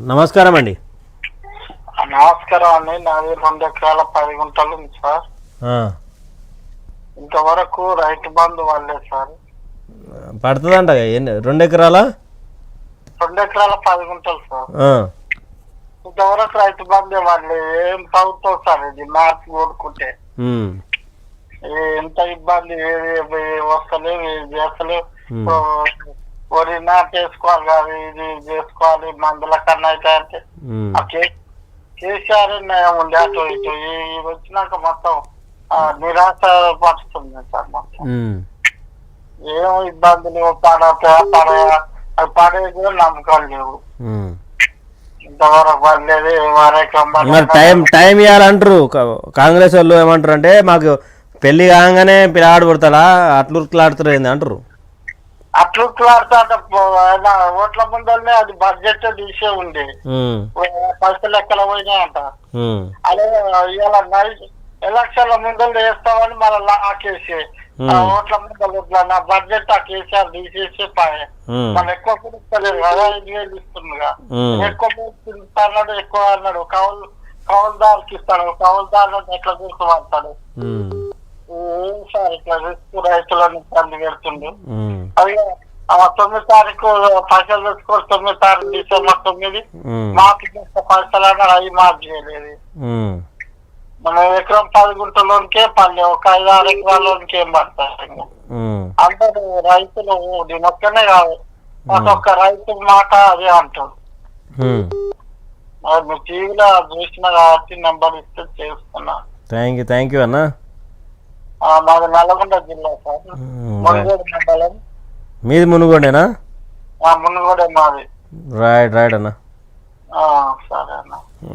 నమస్కారం అండి. నమస్కారం అండి. నాది రెండు ఎకరాల పది గుంటలు ఉంది సార్. ఇంతవరకు రైతు బంధు వాళ్ళే సార్. పడుతుందంట రెండు ఎకరాల? రెండు ఎకరాల పది గుంటలు సార్ ఇంతవరకు రైతు బంధు వాళ్ళే. ఏం ప్రభుత్వం సార్ ఇది? మార్చి కొడుకుంటే ఎంత ఇబ్బంది? ఏది వస్తలేవు ఏది చేస్తలేవు. వరి నాటేసుకోవాలి కాదు ఇది చేసుకోవాలి మందుల కన్నా అయితే అంటే ఉమ్, ఆ కే- కేసీఆర్ నయం ఉండే అటు ఇటు ఈ ఈ వచ్చినాక మొత్తం ఆ, నిరాశ పరుస్తుంది సార్ మొత్తం. ఉమ్. ఏం ఇబ్బందులు పడ పడ అది పడేది కూడా నమ్మకం లేవు. ఉమ్. ఇంతవరకు పడలేదు వరకు మరి టైం టైం ఇవ్వాలంటారు కాంగ్రెస్ వాళ్ళు ఏమంటారు అంటే మాకు పెళ్ళి కాగానే పిల్లాడు పుడతాడా అట్లు ఉరుకులాడుతారు ఏంది అంటారు. అట్లు క్లాడుతా ఆయన ఓట్ల ముందరనే అది బడ్జెట్ తీసే ఉంది. పైసలు ఎక్కడ పోయినాయంట అదే ఇవాళ నైట్ ఎలక్షన్ల ముందర వేస్తామని మళ్ళీ లాకేసి. ఓట్ల ముందర నా బడ్జెట్ ఆ కేసీఆర్ తీసేసి పాయే మళ్ళీ ఎక్కువ పిలుస్తలేదు కదా వేలు ఇస్తుందిగా ఎక్కువ ఇస్తాడు ఎక్కువ అన్నాడు. కౌలు కౌలుదారుకి ఇస్తాడు. కౌలుదారులను ఎట్లా ఉమ్, ఏం సార్ ఇట్లా రిస్క్ రైతులను ఇబ్బంది పెడుతుండు? తొమ్మిది తారీఖు పైసలు తెచ్చుకోవాలి తొమ్మిది తారీఖు డిసెంబర్ తొమ్మిది మాకు పైసలు అన్నారు అవి మాకు చేయలేదు. మనం ఎకరం పది గుంటలోనికే పల్లె ఒక ఐదు ఆరు ఎకరాల్లోనికి ఏం పడతారు అందరూ రైతులు నేను ఒక్కనే కాదు. ప్రతి ఒక్క రైతు మాట అదే అంటారు. మరి మీరు టీవీలో చూసిన కాబట్టి నెంబర్ ఇస్తే చేస్తున్నా. థ్యాంక్ యూ థ్యాంక్ యూ అన్న. ఆ, మాది నల్గొండ జిల్లా సార్. మండలం. మీది మునుగోడేనా? మునుగోడే మాది. రైట్ రైట్ అన్న. సరే అన్న.